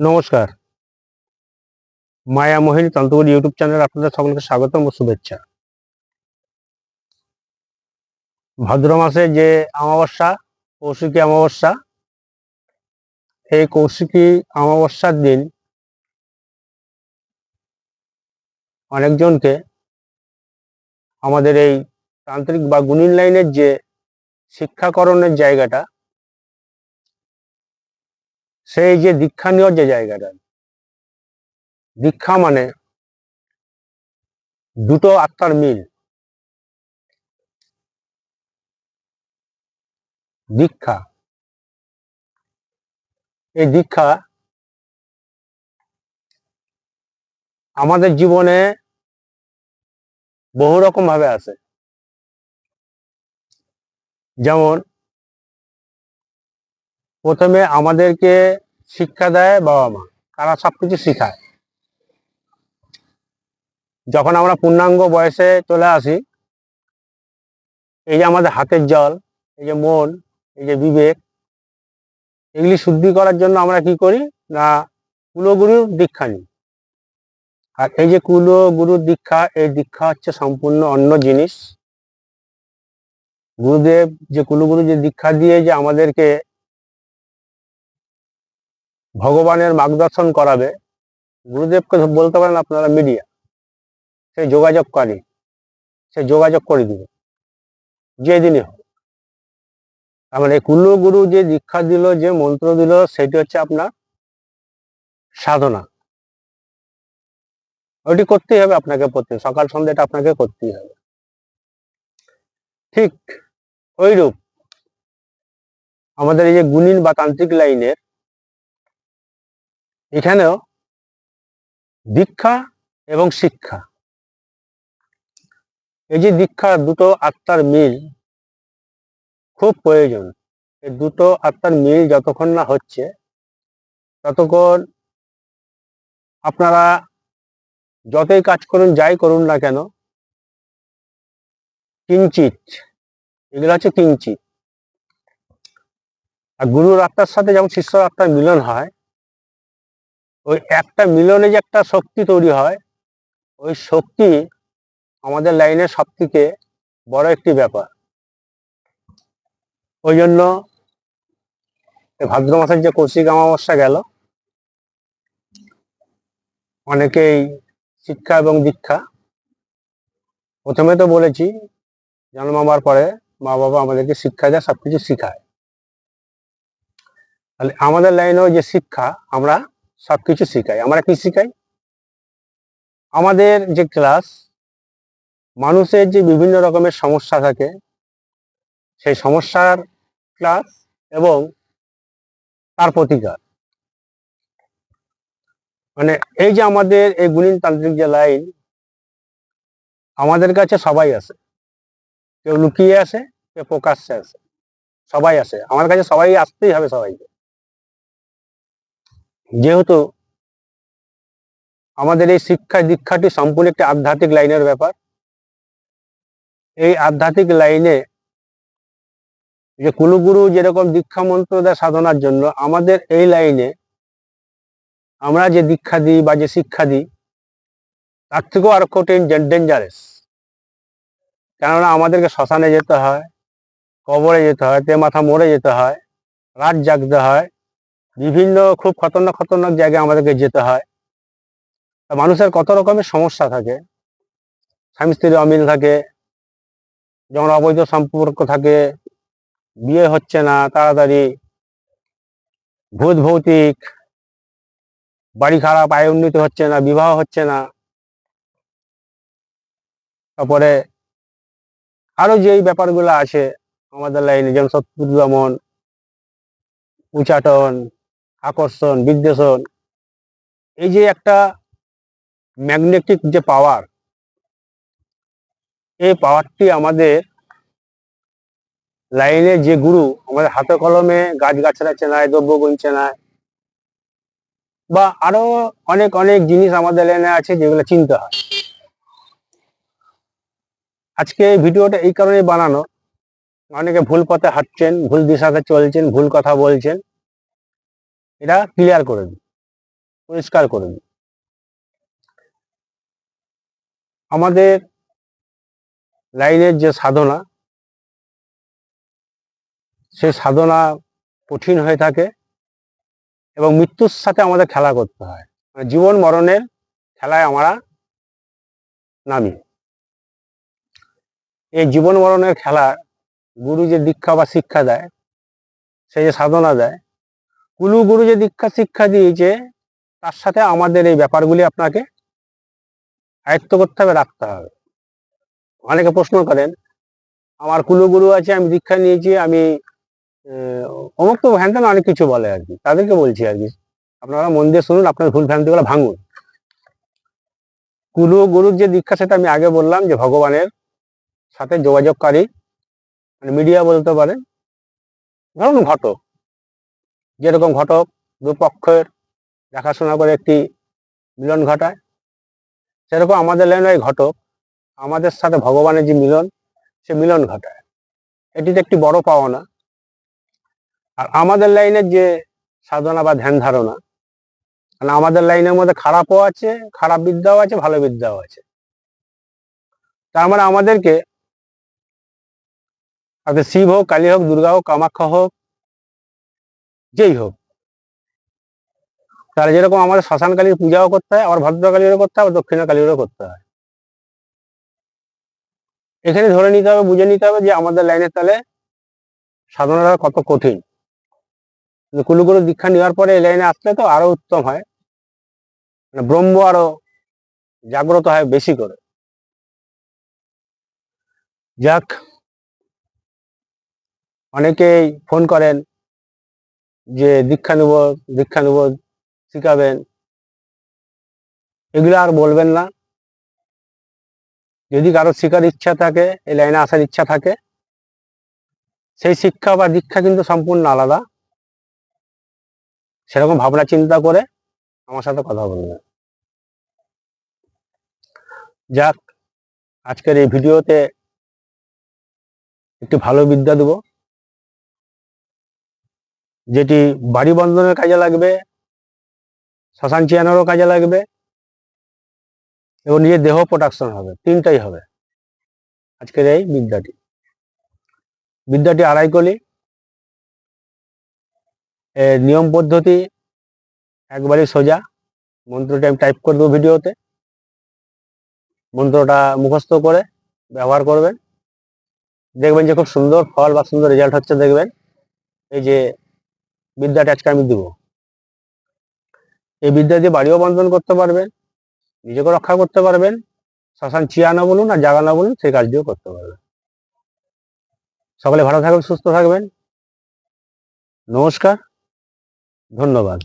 নমস্কার। মায়া মোহিনী তন্ত্রগুলি YouTube channel আপনাদের সকলকে স্বাগতম ও শুভেচ্ছা। ভাদ্র মাসে যে অমাবস্যা, কৌশিকী অমাবস্যা, এই কৌশিকী অমাবস্যার দিন অনেকজনকে আমাদের এই তান্ত্রিক বা গুণিন লাইনের যে শিক্ষাকরণের জায়গাটা সেই যে দীক্ষা নেওয়ার যে জায়গাটা, দীক্ষা মানে দুটো আত্মার মিল। দীক্ষা। এই দীক্ষা আমাদের জীবনে বহু রকম ভাবে আসে যেমন প্রথমে আমাদেরকে শিক্ষা দেয় বাবা মা। তারা সবকিছু শিখায়। যখন আমরা পূর্ণাঙ্গ বয়সে চলে আসি, এই যে আমাদের হাতের জল, এই যে মন, এই যে বিবেক, এগুলি শুদ্ধি করার জন্য আমরা কি করি? না, কুলগুরুর দীক্ষা নিই। আর এই যে কুলো গুরুর দীক্ষা, এই দীক্ষা হচ্ছে সম্পূর্ণ অন্য জিনিস। গুরুদেব যে কুলগুরু যে দীক্ষা দিয়ে যে আমাদেরকে ভগবানের মার্গদর্শন করাবে। গুরুদেবকে বলতে পারেন আপনারা মিডিয়া সে যোগাযোগ যোগাযোগকারী। সে যোগাযোগ করে দিবে। যেদিনই হোক। আমার এই কুল্লু গুরু যে দীক্ষা দিল, যে মন্ত্র দিল, সেটি হচ্ছে আপনার সাধনা। ওইটি করতেই হবে আপনাকে প্রতি সকাল সন্ধ্যাটা আপনাকে করতেই হবে। ঠিক ওইরূপ। আমাদের এই যে গুণিন বা তান্ত্রিক লাইনের এখানেও দীক্ষা এবং শিক্ষা। এই যে দীক্ষা দুটো আত্মার মিল, খুব প্রয়োজন। এই দুটো আত্মার মিল যতক্ষণ না হচ্ছে, ততক্ষণ আপনারা যতই কাজ করুন, যাই করুন না কেন, কিঞ্চিত, এগুলো হচ্ছে কিঞ্চিত। আর গুরুর আত্মার সাথে যেমন শিষ্য আত্মার মিলন হয় ওই একটা মিলনে যে একটা শক্তি তৈরি হয়, ওই শক্তি আমাদের লাইনের সব থেকে বড় একটি ব্যাপার। ওই জন্য ভাদ্র মাসের যে কৌশিক অমাবস্যা গেল, অনেকেই শিক্ষা এবং দীক্ষা। প্রথমে তো বলেছি জন্মাবার পরে মা বাবা আমাদেরকে শিক্ষা দেয়, সবকিছু শিখায়। তাহলে আমাদের লাইনেও যে শিক্ষা, আমরা সবকিছু শিখাই। আমরা কি শিখাই? আমাদের যে ক্লাস মানুষের যে বিভিন্ন রকমের সমস্যা থাকে, সেই সমস্যার ক্লাস এবং তার প্রতিকার। মানে এই যে আমাদের এই গুণিন তান্ত্রিক যে লাইন আমাদের কাছে সবাই আছে। কেউ লুকিয়ে আসে কেউ প্রকাশ্যে আসে সবাই আসে আমার কাছে সবাই আসতেই হবে সবাইকে। যেহেতু আমাদের এই শিক্ষা দীক্ষাটি সম্পূর্ণ একটি আধ্যাত্মিক লাইনের ব্যাপার, এই আধ্যাত্মিক লাইনে যে কুলুগুরু যেরকম দীক্ষা মন্ত্র দেয় সাধনার জন্য, আমাদের এই লাইনে আমরা যে দীক্ষা দিই বা যে শিক্ষা দিই, তার থেকেও আরও কঠিন ডেঞ্জারাস কেননা আমাদেরকে শ্মশানে যেতে হয়, কবরে যেতে হয়, তে মাথা মরে যেতে হয়, রাত জাগতে হয় বিভিন্ন খুব খতরনাক খতরনাক জায়গায় আমাদেরকে যেতে হয়। মানুষের কত রকমের সমস্যা থাকে। স্বামী স্ত্রীর অমিল থাকে যেমন অবৈধ সম্পর্ক থাকে, বিয়ে হচ্ছে না, তাড়াতাড়ি, ভূত ভৌতিক, বাড়ি খারাপ, আয় উন্নতি হচ্ছে না, বিবাহ হচ্ছে না। তারপরে আরও যেই ব্যাপারগুলো আছে, আমাদের লাইনে যেমন শত্রু দমন উচাটন আকর্ষণ, বিদ্বেষণ, এই যে একটা ম্যাগনেটিক যে পাওয়ার এই পাওয়ারটি আমাদের লাইনে যে গুরু, আমাদের হাতে কলমে গাছ গাছরা চেনায়, দ্রব্যগুণ চেনায়, বা আরও অনেক অনেক জিনিস আমাদের লাইনে আছে যেগুলো চিনতে হয়। আজকে এই ভিডিওটা এই কারণে বানানো। অনেকে ভুল পথে হাঁটছেন, ভুল দিশাতে চলছেন, ভুল কথা বলছেন। এটা ক্লিয়ার করে দিই, পরিষ্কার করে দিই। আমাদের লাইনের যে সাধনা, সে সাধনা কঠিন হয়ে থাকে এবং মৃত্যুর সাথে আমাদের খেলা করতে হয়। মানে জীবন মরণের খেলায় আমরা নামি। এই জীবন মরণের খেলা গুরু যে দীক্ষা বা শিক্ষা দেয়, সে যে সাধনা দেয় কুলু গুরু যে দীক্ষা শিক্ষা দিয়েছে, তার সাথে আমাদের এই ব্যাপারগুলি আপনাকে আয়ত্ত করতে হবে, রাখতে হবে। অনেকে প্রশ্ন করেন, আমার কুলু গুরু আছে, আমি দীক্ষা নিয়েছি, আমি অমুক তো হ্যান অনেক কিছু বলে আর কি, তাদেরকে বলছি আর কি, আপনারা মন দিয়ে শুনুন, আপনার ভুল ভ্রান্তিগুলো ভাঙুন। কুলু গুরুর যে দীক্ষা, সেটা আমি আগে বললাম যে ভগবানের সাথে যোগাযোগকারী মানে মিডিয়া বলতে পারেন ধরুন ঘটক যেরকম ঘটক দুপক্ষের দেখাশোনা করে একটি মিলন ঘটায়, সেরকম আমাদের লাইনে ঘটক, আমাদের সাথে ভগবানের যে মিলন, সে মিলন ঘটায়। এটিতে একটি বড় পাওনা। আর আমাদের লাইনের যে সাধনা বা ধ্যান ধারণা মানে আমাদের লাইনের মধ্যে খারাপও আছে, খারাপ বিদ্যাও আছে, ভালো বিদ্যাও আছে। তার মানে আমাদেরকে শিব হোক, কালী হোক, দুর্গা হোক কামাখ্যা হোক যেই হোক। তাহলে যেরকম আমাদের শ্মশান কালীর পূজাও করতে হয়, আবার ভদ্রকালীরও করতে হয়, আবার দক্ষিণা কালীরও করতে হয়। এখানে ধরে নিতে হবে, বুঝে নিতে হবে যে আমাদের লাইনের তালে সাধনাটা কত কঠিন। কুলুগুরু দীক্ষা নেওয়ার পরে এই লাইনে আসলে তো আরও উত্তম হয়। মানে ব্রহ্ম আরও জাগ্রত হয় বেশি করে। যাক, অনেকেই ফোন করেন যে দীক্ষা নেব দীক্ষা নেব শিখাবেন। এগুলো আর বলবেন না। যদি কারও শেখার ইচ্ছা থাকে, এই লাইনে আসার ইচ্ছা থাকে, সেই শিক্ষা বা দীক্ষা কিন্তু সম্পূর্ণ আলাদা। সেরকম ভাবনা চিন্তা করে আমার সাথে কথা বলবেন। যাক, আজকের এই ভিডিওতে একটি ভালো বিদ্যা দেব। যেটি বাড়ি বন্ধনের কাজে লাগবে, শ্মশান চিয়ানোরও কাজে লাগবে, এবং নিজের দেহ প্রোডাকশন হবে, তিনটাই হবে। আজকের এই বিদ্যাটি। বিদ্যাটি আড়াই কলি। এর নিয়ম পদ্ধতি একবারই সোজা। মন্ত্রটি আমি টাইপ করে দেবো ভিডিওতে। মন্ত্রটা মুখস্থ করে ব্যবহার করবেন। দেখবেন যে খুব সুন্দর ফল বা সুন্দর রেজাল্ট হচ্ছে, দেখবেন। এই যে বিদ্যাটা আজকে আমি দেবো। এই বিদ্যা দিয়ে বাড়িও বন্ধন করতে পারবেন, নিজেকে রক্ষা করতে পারবেন, শ্মশান চিয়ানো বলুন আর জাগানো বলুন, সেই কাজটিও করতে পারবেন। সকলে ভালো থাকবেন সুস্থ থাকবেন। নমস্কার, ধন্যবাদ।